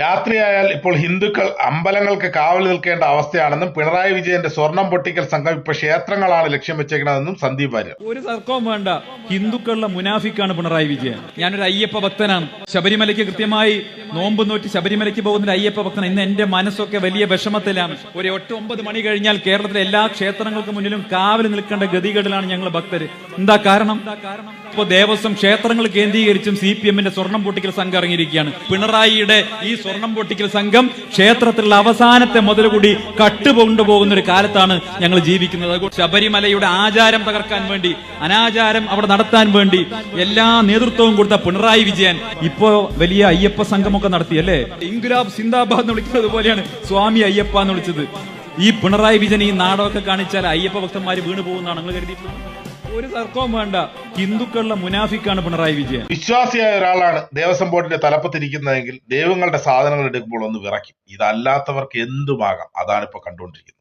രാത്രിയായാൽ ഇപ്പോൾ ഹിന്ദുക്കൾ അമ്പലങ്ങൾക്ക് കാവൽ നിൽക്കേണ്ട അവസ്ഥയാണെന്നും പിണറായി വിജയന്റെ സ്വർണം പൊട്ടിക്കൽ സംഘം ഇപ്പൊ ക്ഷേത്രങ്ങളാണ് ലക്ഷ്യം വെച്ചേക്കണതെന്നും സന്ദീപ് വാര്യർ. ഒരു തർക്കവും വേണ്ട. ഹിന്ദുക്കളുടെ മുനാഫിക്കാണ് പിണറായി വിജയൻ. ഞാനൊരു അയ്യപ്പ ഭക്തനാണ്. ശബരിമലയ്ക്ക് കൃത്യമായി നോമ്പ് നോറ്റി ശബരിമലയ്ക്ക് പോകുന്ന അയ്യപ്പ ഭക്തൻ ഇന്ന് എന്റെ മനസ്സൊക്കെ വലിയ വിഷമത്തിലാണ്. ഒരു എട്ട് ഒമ്പത് മണി കഴിഞ്ഞാൽ കേരളത്തിലെ എല്ലാ ക്ഷേത്രങ്ങൾക്ക് മുന്നിലും കാവൽ നിൽക്കേണ്ട ഗതികേടിലാണ് ഞങ്ങൾ ഭക്തർ എന്താ കാരണം? ഇപ്പോൾ ദേവസ്വം ക്ഷേത്രങ്ങൾ കേന്ദ്രീകരിച്ചും സി പി എമ്മിന്റെ സ്വർണം പൊട്ടിക്കൽ സംഘം ഇറങ്ങിയിരിക്കുകയാണ്. പിണറായിയുടെ ഈ സ്വർണം പൊട്ടിക്കൽ സംഘം ക്ഷേത്രത്തിലുള്ള അവസാനത്തെ മുതൽ കൂടി കട്ടുകൊണ്ടുപോകുന്ന ഒരു കാലത്താണ് ഞങ്ങൾ ജീവിക്കുന്നത്. അതുകൊണ്ട് ശബരിമലയുടെ ആചാരം തകർക്കാൻ വേണ്ടി അനാചാരം അവിടെ നടത്താൻ വേണ്ടി എല്ലാ നേതൃത്വവും കൊടുത്ത പിണറായി വിജയൻ ഇപ്പോ വലിയ അയ്യപ്പ സംഘമൊക്കെ നടത്തി അല്ലേ? ഇൻഗുലാബ് സിന്ദാബാദ് എന്ന് വിളിക്കുന്നത് പോലെയാണ് സ്വാമി അയ്യപ്പ എന്ന് വിളിച്ചത്. ഈ പിണറായി വിജയൻ ഈ നാടകമൊക്കെ കാണിച്ചാൽ അയ്യപ്പ ഭക്തന്മാർ വീണു പോകുന്നതാണ് നിങ്ങൾ കരുതിയിട്ടുള്ളത് ഒരു തർക്കവും വേണ്ട. ഹിന്ദുക്കളുടെ മുനാഫിക്കാണ് പിണറായി വിജയൻ. വിശ്വാസിയായ ഒരാളാണ് ദേവസ്വം ബോർഡിന്റെ തലപ്പത്തിരിക്കുന്നതെങ്കിൽ ദൈവങ്ങളുടെ സാധനങ്ങൾ എടുക്കുമ്പോൾ ഒന്ന് വിറയ്ക്കും. ഇതല്ലാത്തവർക്ക് എന്തുമാകാം? അതാണ് ഇപ്പൊ കണ്ടുകൊണ്ടിരിക്കുന്നത്.